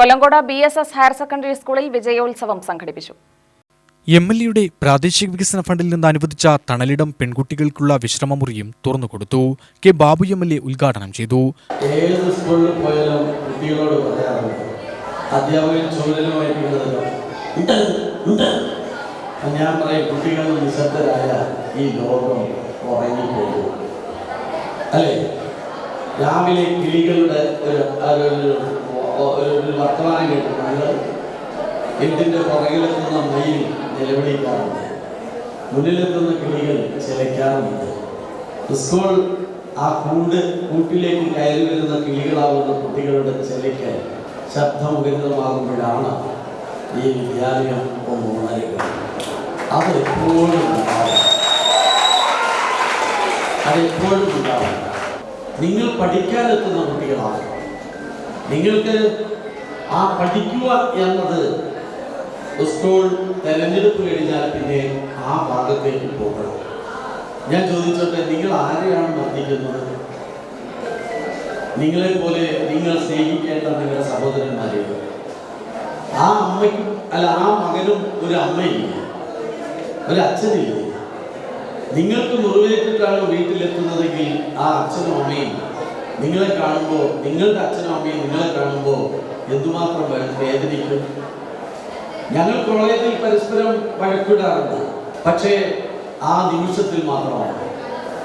Kollengode B S S higher secondary സ്കൂളിൽ വിജയോത്സവം സംഘടിപ്പിച്ചു. എം എൽ എയുടെ പ്രാദേശിക വികസന ഫണ്ടിൽ നിന്ന് അനുവദിച്ച തണലിടം പെൺകുട്ടികൾക്കുള്ള വിശ്രമമുറിയും തുറന്നുകൊടുത്തു K Babu M L A ഉദ്ഘാടനം ചെയ്തു. ഏത് സ്കൂളിൽ പോയാലും കുട്ടികളോട് പറയാറുണ്ട്. അധ്യാപകൻ ഞാൻ പറയും കുട്ടികൾ നിശബ്ദരായ ഈ ലോകം ഉറങ്ങിപ്പോകും. അല്ലേ? രാവിലെ കിളികളുടെ ഒരു ഒരു- വർത്തമാനം കേട്ടു ഞങ്ങൾ വീട്ടിന്റെ പുറകിലെത്തുന്ന മയിൽ നിലവിളിക്കാറുണ്ട്. മുന്നിലെത്തുന്ന കിളികൾ ചിലയ്ക്കാറുണ്ട് സ്കൂൾ ആ കൂട് കൂട്ടിലേക്ക് കയറി വരുന്ന കിളികളാവുന്ന കുട്ടികളുടെ ചിലയ്ക്ക് ശബ്ദമുഖരിതമാകുമ്പോഴാണ് ഈ വിദ്യാലയം ഒന്ന് ഉണരുക അത് എപ്പോഴും ഉണ്ടാവും. ഉണ്ടാവും. നിങ്ങൾ പഠിക്കാനെത്തുന്ന കുട്ടികളാണ്. നിങ്ങൾക്ക് ആ പഠിക്കുക എന്നത് സ്കൂൾ തെരഞ്ഞെടുപ്പ് കഴിഞ്ഞാൽ പിന്നെ ആ ഭാഗത്തേക്ക് പോകണം. ഞാൻ ചോദിച്ചോട്ടെ നിങ്ങൾ ആരെയാണ് മർദ്ദിക്കുന്നത്? നിങ്ങളെ പോലെ നിങ്ങൾ സ്നേഹിക്കേണ്ട നിങ്ങളുടെ സഹോദരന്മാരെയോ ആ അമ്മയ്ക്കും അല്ല ആ മകനും ഒരു അമ്മയില്ല. ഒരു അച്ഛനില്ല. നിങ്ങൾക്ക് മുറിവേറ്റിട്ടാണ് വീട്ടിലെത്തുന്നതെങ്കിൽ ആ അച്ഛനും അമ്മയും നിങ്ങളെ കാണുമ്പോൾ നിങ്ങളുടെ അച്ഛനും അമ്മയും നിങ്ങളെ കാണുമ്പോൾ എന്തുമാത്രം വേദനിക്കും? ഞങ്ങൾ കോളേജിൽ പരസ്പരം വഴക്കിടാറുണ്ട് പക്ഷേ ആ നിമിഷത്തിൽ മാത്രമാണ്.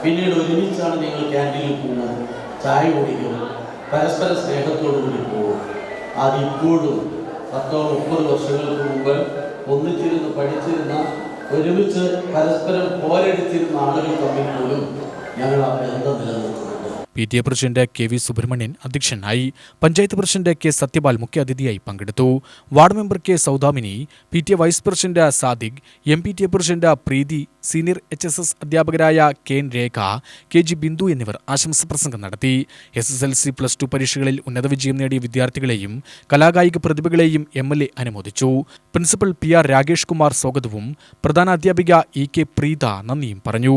പിന്നീട് ഒരുമിച്ചാണ് നിങ്ങൾ ക്യാന്റീനിൽ പോകുന്നത്. ചായ കുടിക്കുന്നത് പരസ്പര സ്നേഹത്തോടു കൂടി പോകും അതിപ്പോഴും പത്തോ മുപ്പത് വർഷങ്ങൾക്ക് മുമ്പ് ഒന്നിച്ചിരുന്ന് പഠിച്ചിരുന്ന ഒരുമിച്ച് പരസ്പരം പോരടിച്ചിരുന്ന ആളുകൾ തമ്മിൽ പോലും ഞങ്ങൾ ആ ബന്ധം നിലനിർത്തുന്നുണ്ട് P T A president K V Subramanian അധ്യക്ഷനായി പഞ്ചായത്ത് പ്രസിഡന്റ് കെ സത്യപാൽ മുഖ്യാതിഥിയായി പങ്കെടുത്തു. Ward member K Saudamini P T A vice president Sadiq M P T A president Preethi senior H S S അധ്യാപകരായ K N Rekha K G Bindu എന്നിവർ ആശംസ പ്രസംഗം നടത്തി. S S L C plus two പരീക്ഷകളിൽ ഉന്നത വിജയം നേടിയ വിദ്യാർത്ഥികളെയും കലാകായിക പ്രതിഭകളെയും എം എൽ എ അനുമോദിച്ചു. Principal P R Rakesh Kumar സ്വാഗതവും പ്രധാന അധ്യാപിക ഇ കെ പ്രീത നന്ദിയും പറഞ്ഞു.